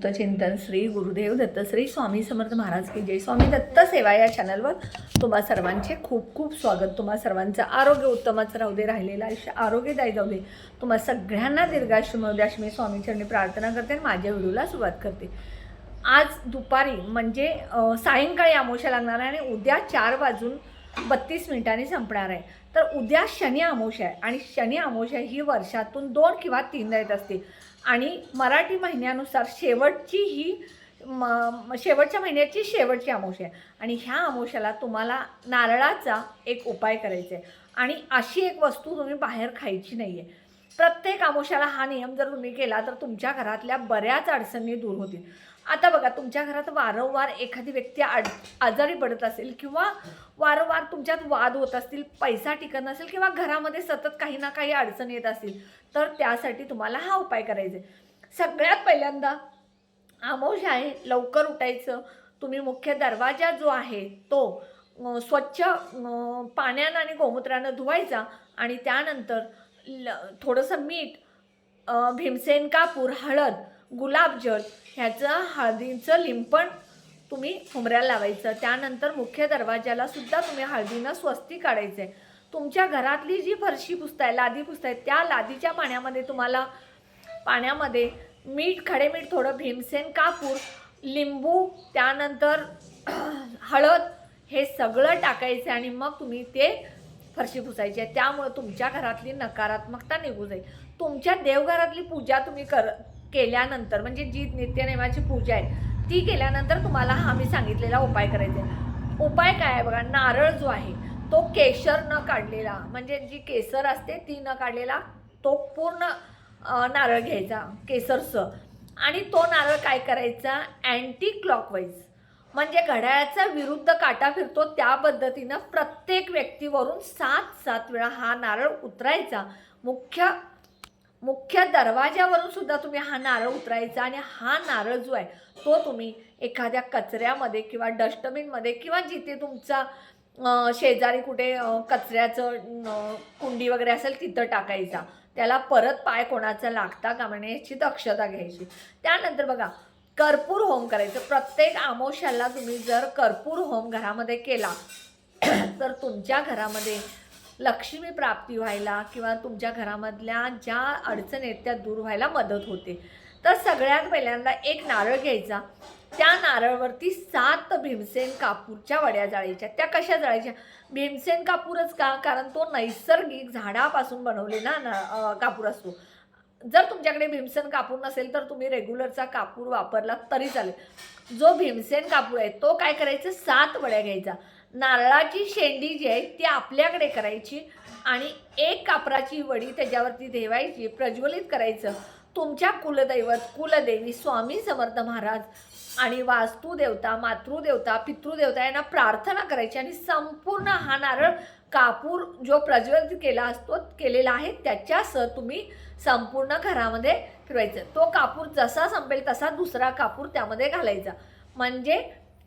अवधूत चिंतन श्री गुरुदेव दत्त श्री स्वामी समर्थ महाराज की जय. स्वामी दत्त सेवा या चॅनलवर तुम्हा सर्वांचे खूप खूप स्वागत. तुम्हा सर्वांचं आरोग्य उत्तमच राहू दे राहिलेलं आयुष्य आरोग्यदायी जाऊ दे. तुम्हा सगळ्यांना दीर्घायुष्य मिळू दे अशी मी स्वामीचरणी प्रार्थना करते आणि माझ्या व्हिडिओला सुरुवात करते. आज दुपारी म्हणजे सायंकाळी आमोशा लागणार आहे आणि उद्या चार वाजून बत्तीस मिनिटांनी संपणार आहे. तर उद्या शनी अमावस्या आहे आणि शनी अमावस्या ही वर्षातून दोन किंवा तीनदा येत असते. आणि मराठी महिन्यानुसार शेवटची ही म शेवटच्या महिन्याची शेवटची अमावस्या आहे. आणि ह्या अमावस्याला तुम्हाला नारळाचा एक उपाय करायचा आहे. आणि अशी एक वस्तू तुम्ही बाहेर खायची नाही आहे प्रत्येक अमावस्याला हा नियम जर तुम्ही केला तर तुमच्या घरातल्या बऱ्याच अडचणी दूर होतील. आता बघा तुमच्या घरात वारंवार एखादी व्यक्ती आड आजारी पडत असेल किंवा वारंवार तुमच्यात वाद होत असतील पैसा टिकत नसेल किंवा घरामध्ये सतत काही ना काही अडचण येत असतील तर त्यासाठी तुम्हाला हा उपाय करायचा सगळ्यात पहिल्यांदा आमोश आहे लवकर उठायचं. तुम्ही मुख्य दरवाजा जो आहे तो स्वच्छ पाण्यानं आणि गोमूत्रानं धुवायचा आणि त्यानंतर ल थोडंसं मीठ भीमसेन कापूर हळद गुलाबजल ह्याचं हळदीचं लिंपण तुम्ही हुमऱ्याला लावायचं. त्यानंतर मुख्य दरवाजाला सुद्धा तुम्ही हळदीनं स्वस्ती काढायचं आहे तुमच्या घरातली जी फरशी पुसताय लादी पुसताय त्या लादीच्या पाण्यामध्ये तुम्हाला पाण्यामध्ये मीठ खडे मीठ थोडं भीमसेन कापूर लिंबू त्यानंतर हळद हे सगळं टाकायचं आणि मग तुम्ही ते फरशी पुसायची आहे. त्यामुळे तुमच्या घरातली नकारात्मकता निघू जाईल. तुमच्या देवघरातली पूजा तुम्ही कर केल्यानंतर म्हणजे जी नित्यनेमाची पूजा आहे ती केल्यानंतर तुम्हाला हा मी सांगितलेला उपाय करायचा आहे. उपाय काय आहे बघा नारळ जो आहे तो केशर न काढलेला म्हणजे जी केसर असते ती न काढलेला तो पूर्ण नारळ घ्यायचा केसरचं. आणि तो नारळ काय करायचा? अँटी क्लॉकवाईज म्हणजे घड्याळाचा विरुद्ध काटा फिरतो त्या पद्धतीनं प्रत्येक व्यक्तीवरून सात सात वेळा हा नारळ उतरायचा. मुख्य मुख्य दरवाज्यावरून सुद्धा तुम्ही हा नारळ उतरायचा आणि हा नारळ जो आहे तो तुम्ही एखाद्या कचऱ्यामध्ये किंवा डस्टबिनमध्ये किंवा जिथे तुमचा शेजारी कुठे कचऱ्याचं कुंडी वगैरे असेल तिथं टाकायचा. त्याला परत पाय कोणाचा लागता का म्हणे याची दक्षता घ्यायची. त्यानंतर बघा कर्पूर होम करायचं. प्रत्येक आमोशाला तुम्ही जर कर्पूर होम घरामध्ये केला तर तुमच्या घरामध्ये लक्ष्मी प्राप्ती व्हायला किंवा तुमच्या घरामधल्या ज्या अडचणी आहेत त्या दूर व्हायला मदत होते. तर सगळ्यात पहिल्यांदा एक नारळ घ्यायचा. त्या नारळवरती सात भीमसेन कापूरच्या वड्या जाळायच्या. त्या कशा जाळायच्या? भीमसेन कापूरच का? कारण तो नैसर्गिक झाडापासून बनवलेला ना कापूर असतो. जर तुमच्याकडे भीमसेन कापूर नसेल तर तुम्ही रेग्युलरचा कापूर वापरला तरी चालेल. जो भीमसेन कापूर आहे तो काय करायचं? सात वड्या घ्यायचा. नारळाची शेंडी जी आहे ती आपल्याकडे करायची आणि एक कापराची वडी त्याच्यावरती ठेवायची प्रज्वलित करायचं. तुमच्या कुलदैवत कुलदेवी स्वामी समर्थ महाराज आणि वास्तुदेवता मातृदेवता पितृदेवता यांना प्रार्थना करायची आणि संपूर्ण हा नारळ कापूर जो प्रज्वलित केला असतो केलेला आहे त्याच्यासह तुम्ही संपूर्ण घरामध्ये फिरवायचं. तो कापूर जसा संपेल तसा दुसरा कापूर त्यामध्ये घालायचा. म्हणजे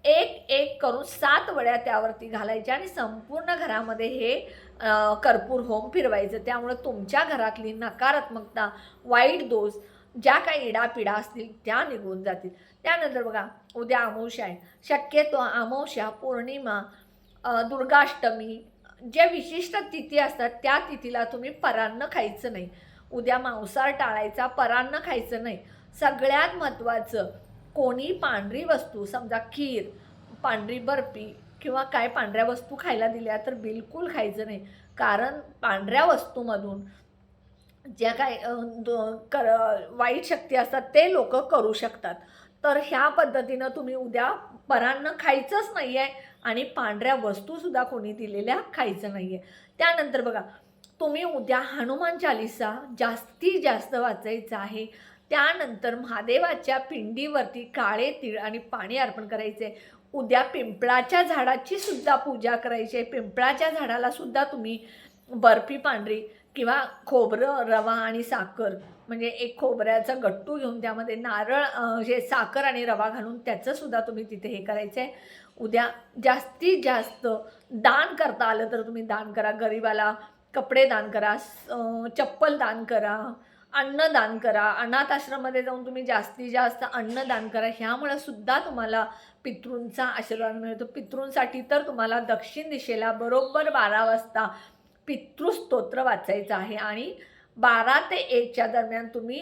एक एक करून सात वड्या त्यावरती घालायच्या आणि संपूर्ण घरामध्ये हे कर्पूर होम फिरवायचं. त्यामुळे तुमच्या घरातली नकारात्मकता वाईट दोष ज्या काही इडापिडा असतील त्या निघून जातील. त्यानंतर बघा उद्या अमावश्या आहे. शक्यतो अमावश्या पौर्णिमा दुर्गाष्टमी ज्या विशिष्ट तिथी असतात त्या तिथीला तुम्ही परान्न खायचं नाही. उद्या मांसाहार टाळायचा परान्न खायचं नाही. सगळ्यात महत्त्वाचं कोणी पांढरी वस्तू समजा खीर पांढरी बर्फी किंवा काय पांढऱ्या वस्तू खायला दिल्या तर बिलकुल खायचं नाही. कारण पांढऱ्या वस्तूमधून ज्या काय कर वाईट शक्ती असतात ते लोक करू शकतात. तर ह्या पद्धतीनं तुम्ही उद्या परांना खायचंच नाही आहे आणि पांढऱ्या वस्तूसुद्धा कोणी दिलेल्या खायचं नाही आहे त्यानंतर बघा तुम्ही उद्या हनुमान चालिसा जास्तीत जास्त वाचायचं आहे. त्यानंतर महादेवाच्या पिंडीवरती काळे तीळ आणि पाणी अर्पण करायचे उद्या पिंपळाच्या झाडाची सुद्धा पूजा करायची आहे पिंपळाच्या झाडाला सुद्धा तुम्ही बर्फी पांढरी किंवा खोबरं रवा आणि साखर म्हणजे एक खोबऱ्याचा गट्टू घेऊन त्यामध्ये नारळ जे हे साखर आणि रवा घालून त्याचंसुद्धा तुम्ही तिथे हे करायचं आहे उद्या जास्तीत जास्त दान करता आलं तर तुम्ही दान करा. गरिबाला कपडे दान करा स- चप्पल दान करा अन्नदान करा. अनाथ आश्रममध्ये जाऊन तुम्ही जास्तीत जास्त अन्नदान करा. ह्यामुळे सुद्धा तुम्हाला पितृंचा आशीर्वाद मिळतो. पितृंसाठी तर तुम्हाला दक्षिण दिशेला बरोबर बारा वाजता पितृस्तोत्र वाचायचं आहे. आणि बारा ते एकच्या दरम्यान तुम्ही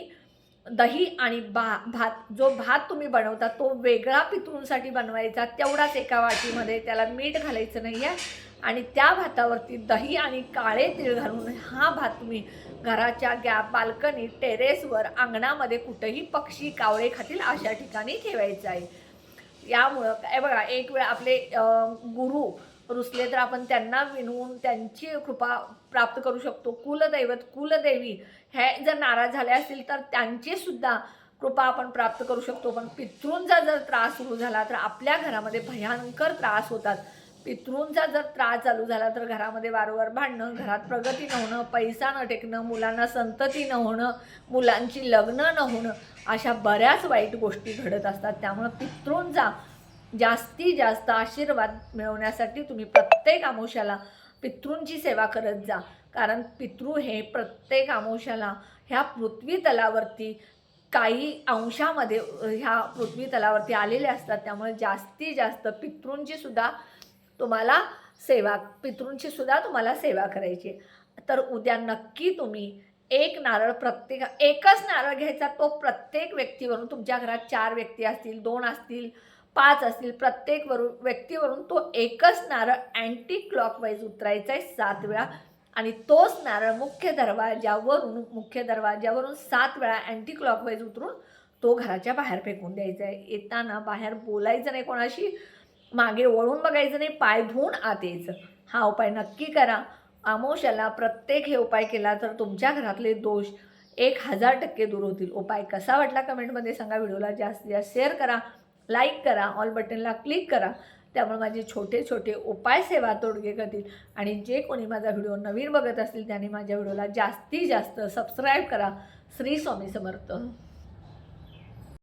दही आणि बा भात जो भात तुम्ही बनवता तो वेगळा पितूंसाठी बनवायचा तेवढाच एका वाटीमध्ये त्याला मीठ घालायचं नाही आहे आणि त्या भातावरती दही आणि काळे तीळ घालून हा भात तुम्ही घराच्या गॅप बाल्कनी टेरेसवर अंगणामध्ये कुठेही पक्षी कावळे खातील अशा ठिकाणी ठेवायचं आहे. यामुळं काय बघा एक वेळ आपले गुरु रुसले तर आपण त्यांना विनवून त्यांची कृपा प्राप्त करू शकतो. कुलदैवत कुलदेवी हे जर नाराज झाले असतील तर त्यांची सुद्धा कृपा आपण प्राप्त करू शकतो. पण पितृंचा जर त्रास सुरू झाला तर आपल्या घरामध्ये भयंकर त्रास होतात. पितृंचा जर त्रास चालू झाला तर घरामध्ये वारंवार भांडणं घरात प्रगती न होणं पैसा न टेकणं मुलांना संतती न होणं मुलांची लग्न न होणं अशा बऱ्याच वाईट गोष्टी घडत असतात. त्यामुळं पितृंचा जास्तीत जास्त आशीर्वाद मिळवण्यासाठी तुम्ही प्रत्येक आमोशाला पितृंची सेवा करत जा. कारण पितृ हे प्रत्येक आमोशाला ह्या पृथ्वी तलावरती काही अंशामध्ये ह्या पृथ्वी तलावरती आलेले असतात. त्यामुळे जास्तीत जास्त पितृंची सुद्धा तुम्हाला सेवा पितृंची सुद्धा तुम्हाला सेवा करायची तर उद्या नक्की तुम्ही एक नारळ प्रत्येक एकच नारळ घ्यायचा. तो प्रत्येक व्यक्तीवरून तुमच्या घरात चार व्यक्ती असतील दोन असतील पाच असतील प्रत्येक वरून व्यक्तीवरून तो एकच नारळ अँटी क्लॉकवाईज उतरायचा आहे सात वेळा. आणि तोच नारळ मुख्य दरवाजावरून मुख्य दरवाजावरून सात वेळा अँटी क्लॉकवाईज उतरून तो घराच्या बाहेर फेकून द्यायचा आहे येताना बाहेर बोलायचं नाही कोणाशी मागे वळून बघायचं नाही पाय धुवून आत यायचं. हा उपाय नक्की करा. आमोशाला प्रत्येक हे उपाय केला तर तुमच्या घरातले दोष एक हजार टक्के दूर होतील. उपाय कसा वाटला कमेंटमध्ये सांगा. व्हिडिओला जास्तीत जास्त शेअर करा. लाईक करा ऑल बटनला क्लिक करा. त्यामुळे माझे छोटे छोटे उपाय सेवा तोडगे करतील. आणि जे कोणी माझा व्हिडिओ नवीन बघत असतील त्यांनी माझ्या व्हिडिओला जास्तीत जास्त सबस्क्राईब करा. श्री स्वामी समर्थ.